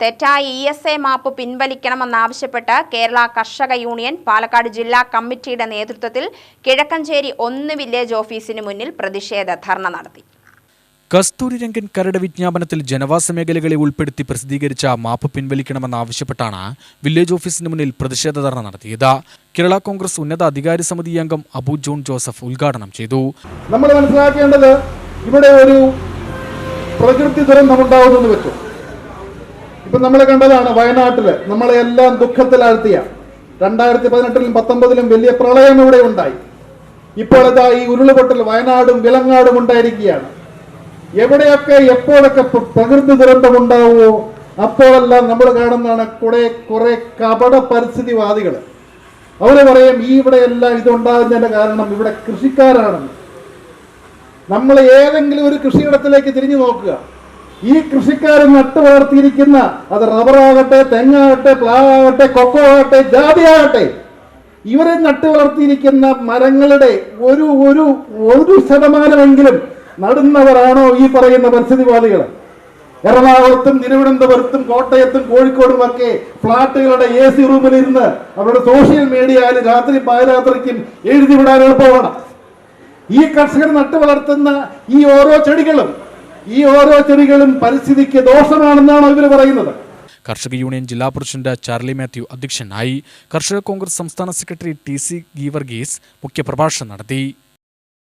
തെറ്റായ E S A map പിൻവലിക്കണമെന്നാവശ്യപ്പെട്ട് കേരള കർഷക യൂണിയൻ പാലക്കാട് ജില്ലാ കമ്മിറ്റിയുടെ നേതൃത്വത്തിൽ കിഴക്കഞ്ചേരി ഒന്ന് വില്ലേജ് ഓഫീസിന് മുന്നിൽ പ്രതിഷേധ ധർണ നടത്തി. കസ്തൂരി രംഗൻ കരട് വിജ്ഞാപനത്തിൽ ജനവാസ മേഖലകളെ ഉൾപ്പെടുത്തി പ്രസിദ്ധീകരിച്ച മാപ്പ് പിൻവലിക്കണമെന്നാവശ്യപ്പെട്ടാണ് വില്ലേജ് ഓഫീസിന് മുന്നിൽ പ്രതിഷേധ ധർണ നടത്തിയത്. കേരള കോൺഗ്രസ് ഉന്നത അധികാരി സമിതി അംഗം അബു ജോൺ ജോസഫ് ഉദ്ഘാടനം ചെയ്തു. നമ്മൾ മനസ്സിലാക്കേണ്ടത് ഇവിടെ ഒരു പ്രകൃതി ദുരന്തം ഉണ്ടാവുമെന്ന് വെച്ചു ഇപ്പൊ നമ്മൾ കണ്ടതാണ് വയനാട്ടിൽ നമ്മളെ എല്ലാം ദുഃഖത്തിലാഴ്ത്തിയ രണ്ടായിരത്തി പതിനെട്ടിലും പത്തൊമ്പതിലും വലിയ പ്രളയം ഇവിടെ ഉണ്ടായി. ഇപ്പോൾ ഇതാ ഈ ഉരുളുപൊട്ടൽ വയനാടും വിലങ്ങാടും ഉണ്ടായിരിക്കുകയാണ്. എവിടെയൊക്കെ എപ്പോഴൊക്കെ പ്ര- പ്രകൃതി ദുരന്തം ഉണ്ടാവുമോ അപ്പോഴെല്ലാം നമ്മൾ കാണുന്നതാണ് കുറെ കുറെ കപട പരിസ്ഥിതിവാദികൾ അവർ പറയും ഈ ഇവിടെ എല്ലാം ഇതുണ്ടാകുന്നതിന്റെ കാരണം ഇവിടെ കൃഷിക്കാരാണെന്ന് നമ്മൾ ഏതെങ്കിലും ഒരു കൃഷിയിടത്തിലേക്ക് തിരിഞ്ഞു നോക്കുക. ഈ കൃഷിക്കാരൻ നട്ടു വളർത്തിയിരിക്കുന്ന അത് റബ്ബറാകട്ടെ തെങ്ങാകട്ടെ പ്ലാവാകട്ടെ കൊക്കോ ആകട്ടെ ജാതിയാകട്ടെ ഇവരെ നട്ടു വളർത്തിയിരിക്കുന്ന മരങ്ങളുടെ ഒരു ഒരു ഒരു ശതമാനമെങ്കിലും നടുന്നവരാണോ ഈ പറയുന്ന പരിസ്ഥിതിവാദികൾ? എറണാകുളത്തും തിരുവനന്തപുരത്തും കോട്ടയത്തും കോഴിക്കോടും ഒക്കെ ഫ്ളാറ്റുകളുടെ എ സി റൂമിലിരുന്ന് അവരുടെ സോഷ്യൽ മീഡിയയിൽ രാത്രി പാതിരാത്രിക്കും എഴുതി വിടാൻ എളുപ്പമാണ്. ഈ കർഷകർ നട്ടു വളർത്തുന്ന ഈ ഓരോ ചെടികളും ഈ ഓരോ ചെടികളും പരിസ്ഥിതിക്ക് ദോഷമാണെന്നാണ് ഇവർ പറയുന്നത്. കർഷക യൂണിയൻ ജില്ലാ പ്രസിഡന്റ് ചാർലി മാത്യു അധ്യക്ഷനായി കർഷക കോൺഗ്രസ് സംസ്ഥാന സെക്രട്ടറി ടി സി ഗീവർഗീസ് മുഖ്യപ്രഭാഷണം നടത്തി.